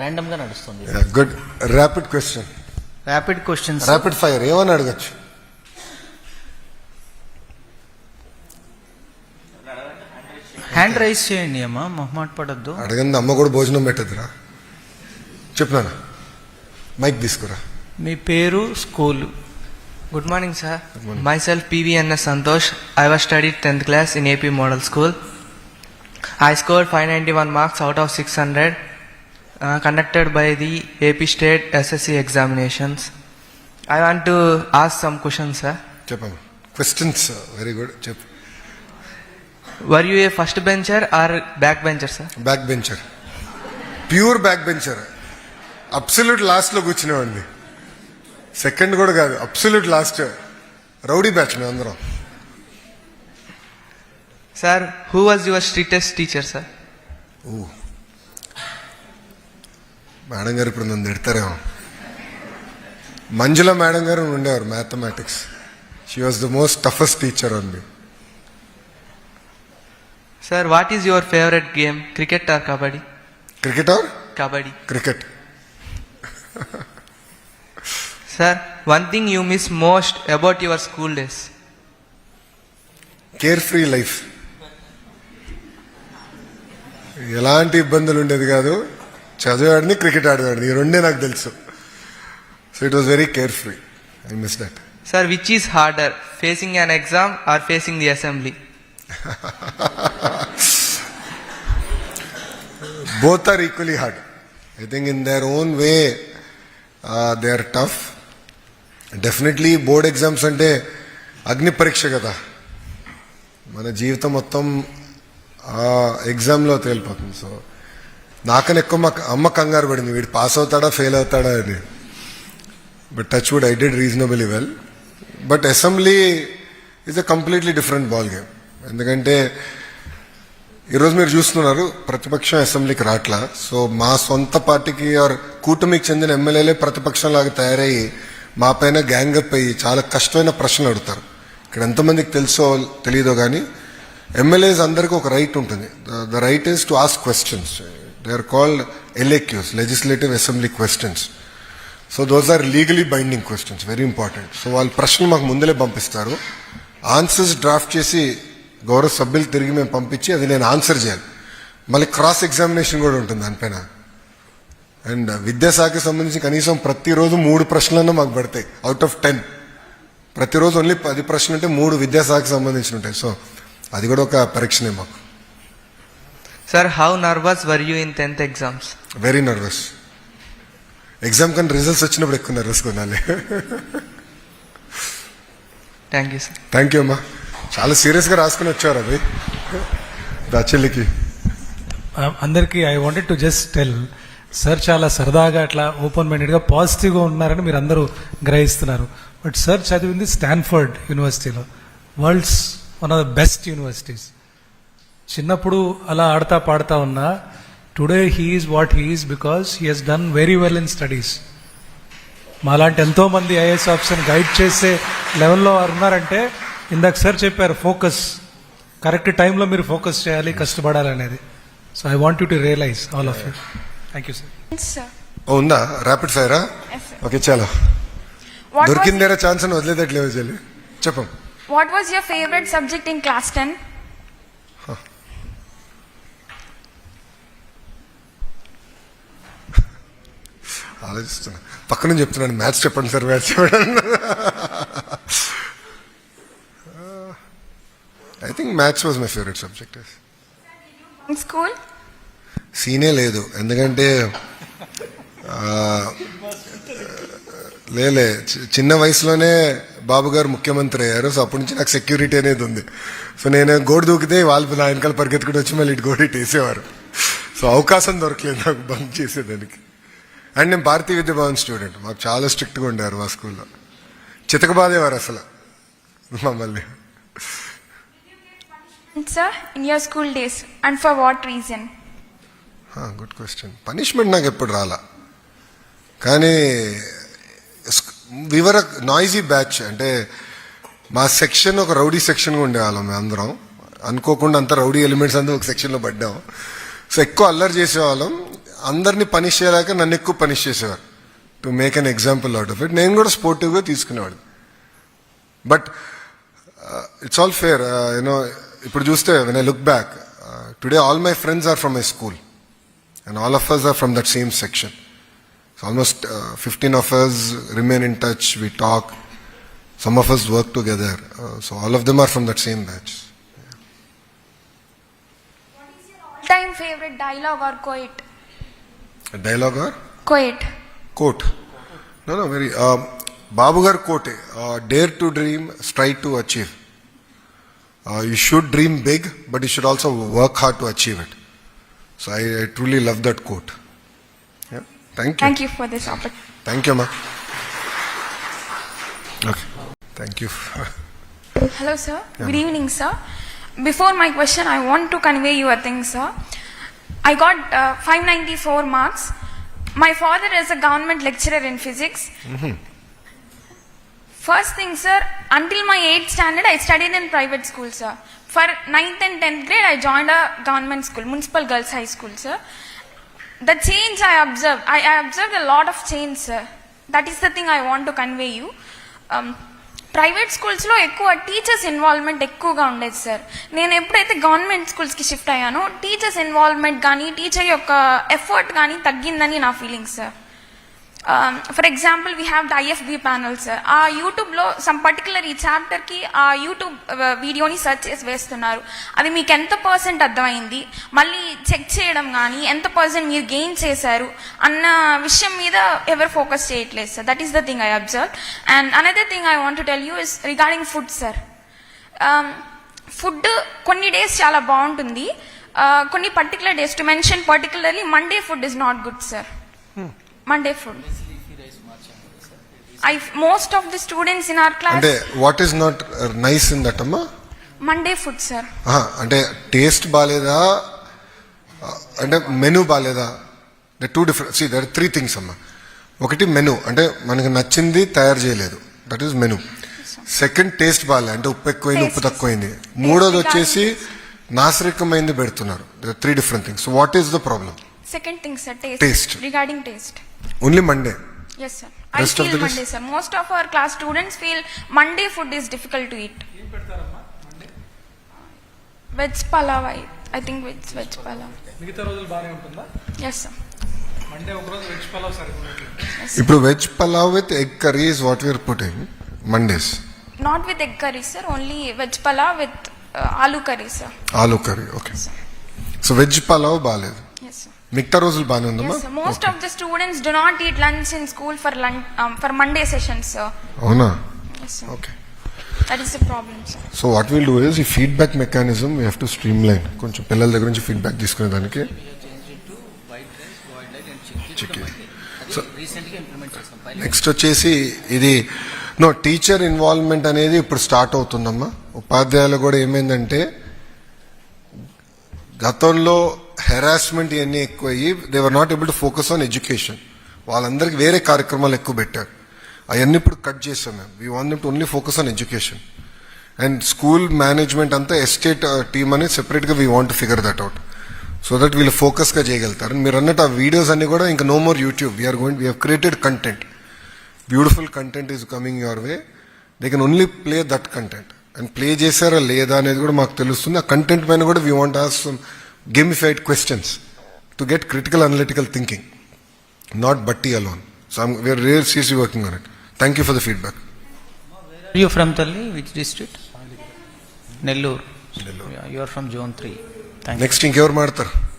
ర్యాండమ్గా నడుస్తుంది good rapid question rapid questions rapid fire ఏమని అడగచ్చు? హ్యాండ్ రైజ్ చేయండి అమ్మా మొహమాట పడద్దు. అడగంది అమ్మ కూడా భోజనం పెట్టదురా. చెప్పినాను? మైక్ తీసుకురా. మీ పేరు school. Good morning, sir. Myself PVNS Santosh. I was studied 10th class in AP Model School. I scored 591 marks out of 600 uh, conducted by the AP State SSC examinations. I want to ask some questions, sir. చెప్పమ్మా questions very good చెప్పు Were you a first bencher or back bencher, sir? Back bencher pure back bencher absolute లాస్ట్లో కూర్చునేవాడిని second కూడా కాదు absolute last rowdy batch మేము అందరం Sir, who was your strictest teacher, sir? ఓ madam గారు ఇప్పుడు నన్ను తిడతారేమో. మంజుల మేడం గారు ఉండేవారు mathematics. She was the most toughest teacher అండి sir what is your favourite game cricket or kabaddi cricket or kabaddi cricket sir one thing you miss most about your school days carefree life ఎలాంటి ఇబ్బందులు ఉండేది కాదు. చదివాడిని cricket ఆడేవాడిని. ఈ రెండే నాకు తెలుసు. So it was very carefree I miss that Sir, which is harder, facing an exam or facing the assembly? Both are equally hard I think in their own way they are tough definitely board exams అంటే అగ్ని పరీక్ష కదా. మన జీవితం మొత్తం ఆ ఎగ్జామ్లో తేలిపోతుంది. సో నాకని ఎక్కువ మా అమ్మ కంగారు పడింది. వీడు పాస్ అవుతాడా ఫెయిల్ అవుతాడా అని. But touch wood I did reasonably well but assembly is a completely different ball game ఎందుకంటే ఈరోజు మీరు చూస్తున్నారు ప్రతిపక్షం అసెంబ్లీకి రాట్లా. సో మా సొంత పార్టీకి ఆర్ కూటమికి చెందిన ఎమ్మెల్యేలే ప్రతిపక్షం లాగా తయారయ్యి మా పైన గ్యాంగప్ అయ్యి చాలా కష్టమైన ప్రశ్నలు అడుగుతారు. ఇక్కడ ఎంతమందికి తెలుసో తెలియదో కానీ ఎమ్మెల్యేస్ అందరికీ ఒక రైట్ ఉంటుంది. The right is to ask questions they are called LAQs legislative assembly questions so those are legally binding questions very important so వాళ్ళ ప్రశ్నలు మాకు ముందలే పంపిస్తారు. ఆన్సర్స్ డ్రాఫ్ట్ చేసి గౌరవ సభ్యులు తిరిగి మేము పంపించి అది నేను ఆన్సర్ చేయాలి. మళ్ళీ క్రాస్ ఎగ్జామినేషన్ కూడా ఉంటుంది దానిపైన అండ్ uh, విద్యాశాఖకి సంబంధించి కనీసం ప్రతిరోజు మూడు ప్రశ్నలన్నా మాకు పడతాయి అవుట్ ఆఫ్ టెన్ ప్రతిరోజు ఓన్లీ పది ప్రశ్నలు అంటే మూడు విద్యాశాఖకి సంబంధించిన ఉంటాయి. సో అది కూడా ఒక పరీక్షనే మాకు. Sir, how nervous were you in 10th exams? Very nervous exam కానీ రిజల్ట్స్ వచ్చినప్పుడు ఎక్కువ నర్వస్ కొనాలి Thank you, sir. Thank you అమ్మా. చాలా సీరియస్గా రాసుకుని వచ్చారు అవి. దా చెల్లికి. అందరికీ I wanted to just tell sir చాలా సరదాగా అట్లా ఓపెన్ మైండెడ్గా పాజిటివ్గా ఉన్నారని మీరు అందరూ గ్రహిస్తున్నారు. బట్ సార్ చదివింది స్టాన్ఫర్డ్ యూనివర్సిటీలో world's one of the best universities చిన్నప్పుడు అలా ఆడతా పాడుతా ఉన్నా today he is what he is because he has done very well in studies మాలాంటి ఎంతో మంది ఐఏఎస్ ఆఫీసర్ గైడ్ చేసే లెవెల్లో వారు ఉన్నారంటే ఇందాక సార్ చెప్పారు ఫోకస్ కరెక్ట్ టైంలో మీరు ఫోకస్ చేయాలి కష్టపడాలి అనేది. So I want you to realise all of you thank you sir ఉందా? ర్యాపిడ్ ఫైరా. ఓకే చాలా. దొరికిందేరా ఛాన్స్ అని వదిలేదట్లేవు చెల్లి చెప్పం. What was your favorite subject in class 10? ఆలోచిస్తున్నా. పక్కన చెప్తున్నాను మ్యాథ్స్ చెప్పండి సార్ మ్యాథ్స్ చెప్పండి. I think maths was my favourite subject school? సీనే లేదు. ఎందుకంటే లేలే. చిన్న వయసులోనే బాబు గారు ముఖ్యమంత్రి అయ్యారు. సో అప్పటి నుంచి నాకు సెక్యూరిటీ అనేది ఉంది. సో నేను గోడు దూకితే వాళ్ళు నా వెనకాల పరిగెత్తుకుంటూ వచ్చి మళ్ళీ ఇటు గోడు ఇటు వేసేవారు. సో అవకాశం దొరకలేదు నాకు బంక్ చేసేదానికి. అండ్ నేను భారతీయ విద్యా భవన్ స్టూడెంట్. మాకు చాలా స్ట్రిక్ట్గా ఉండేవారు మా స్కూల్లో. చితకబాదేవారు అసలు మమ్మల్ని. School days. And for what reason? Good question. Punishment నాకు ఎప్పుడు రాలా? కానీ వివర నాయిజీ బ్యాచ్ అంటే మా సెక్షన్ ఒక రౌడీ సెక్షన్గా ఉండేవాళ్ళం మేము అందరం. అనుకోకుండా అంతా రౌడీ ఎలిమెంట్స్ అందరూ ఒక సెక్షన్లో పడ్డాం. సో ఎక్కువ అల్లరి చేసేవాళ్ళం. అందరినీ పనిష్ చేయలేక నన్ను ఎక్కువ పనిష్ చేసేవారు. To make an example out of it నేను కూడా స్పోర్టివ్గా తీసుకునేవాడు but it's all fair you know ఇప్పుడు చూస్తే when I look back today all my friends are from my school and all of us are from that same section almost fifteen of us remain in touch we talk some of us work together so all of them are from that same batch time favourite dialogue or quote A dialogue or? Quote. Quote. No, no, very. Um, Babugar quote, uh, dare to dream, strive to achieve. Uh, you should dream big, but you should also work hard to achieve it. So I, truly love that quote. Yeah. Thank you. Thank you for this opportunity. Thank you, ma. Okay. Thank you. Hello, sir. Good evening, sir. Before my question, I want to convey you a thing, sir. I got uh, 594 marks. My father is a government lecturer in physics. First thing, sir, until my 8th standard, I studied in private school, sir. For 9th and 10th grade, I joined a government school, Municipal Girls High School, sir. The change I observed, I, I observed a lot of change, sir. That is the thing I want to convey you. Um, private స్కూల్స్లో ఎక్కువ teachers involvement ఎక్కువగా ఉండేది sir. నేను ఎప్పుడైతే government స్కూల్స్కి shift అయ్యానో teachers involvement కానీ teacher యొక్క ఎఫర్ట్ కానీ తగ్గిందని నా feeling sir. For example we have the IFB panel sir ఆ యూట్యూబ్లో సమ్ పర్టికులర్ ఈ చాప్టర్కి ఆ యూట్యూబ్ వీడియోని సెర్చ్ చేసి వేస్తున్నారు. అది మీకు ఎంత పర్సెంట్ అర్థమైంది? మళ్ళీ చెక్ చేయడం కానీ ఎంత పర్సెంట్ మీరు గెయిన్ చేశారు? అన్న విషయం మీద ఎవరు ఫోకస్ చేయట్లేదు sir that is the thing I observe and another thing I want tell you is regarding food sir food కొన్ని డేస్ చాలా బాగుంటుంది. Uh, కొన్ని particular days to mention particularly Monday food is not good sir Monday food I most of the students in our class అంటే what is not nice in that అమ్మా? Monday food sir అంటే taste బాగాలేదా ఆ, అంటే menu బాగాలేదా the two different see there three things అమ్మా. ఒకటి menu అంటే మనకు నచ్చింది తయారు చేయలేదు. That is menu second taste బాగాలే అంటే ఉప్పు ఎక్కువైంది ఉప్పు. తక్కువైంది. మూడోది వచ్చేసి నాసిరకమైంది పెడుతున్నారు. Three different things what is the problem second thing sir taste. Regarding taste only Monday yes sir I feel? Monday sir most of our class students feel Monday food is difficult to eat veg pulao I I think veg veg pulao మిగతా రోజులు బాగానే ఉంటుందా? Yes sir Monday ఒకరోజు veg pulao సరిపోతుంది ఇప్పుడు veg pulao with egg curry is what we are putting Mondays not with egg curry sir only veg pulao with aloo curry sir aloo curry okay so veg pulao బాగాలేదు మిగతా రోజులు బాగానే ఉందమ్మా? The students do not eat lunch in school for lunch um, for Monday sessions, sir. అవునా. Okay is the problem, sir. So what will do is ఈ feedback mechanism we have to streamline కొంచెం పిల్లల దగ్గర నుంచి feedback తీసుకునే దానికి next వచ్చేసి ఇది నో టీచర్ ఇన్వాల్వ్మెంట్ అనేది ఇప్పుడు స్టార్ట్ అవుతుందమ్మా. ఉపాధ్యాయులు కూడా ఏమైందంటే గతంలో హెరాస్మెంట్ ఇవన్నీ ఎక్కువయ్యి they were not able to focus on education వాళ్ళందరికీ వేరే కార్యక్రమాలు ఎక్కువ పెట్టారు. అవన్నీ ఇప్పుడు కట్ చేసాం మేము. We want to only focus on education and school management అంతా ఎస్టేట్ టీమ్ అనేది సెపరేట్గా we want figure that out so that వీళ్ళు ఫోకస్గా చేయగలుగుతారు. మీరు అన్నట్టు ఆ వీడియోస్ అన్ని కూడా ఇంకా no more YouTube we are going we have created content beautiful content is coming your way they can only play that content and play చేశారా లేదా అనేది కూడా మాకు తెలుస్తుంది. ఆ కంటెంట్ పైన కూడా we want as gamified questions to get critical analytical thinking, not butti alone. So I'm, we're really seriously working on it. Thank you for the feedback. Where are you from, Talli? Which district? Nellore. Nellore. Yeah, you are from Zone 3. Thank Next, you. Next,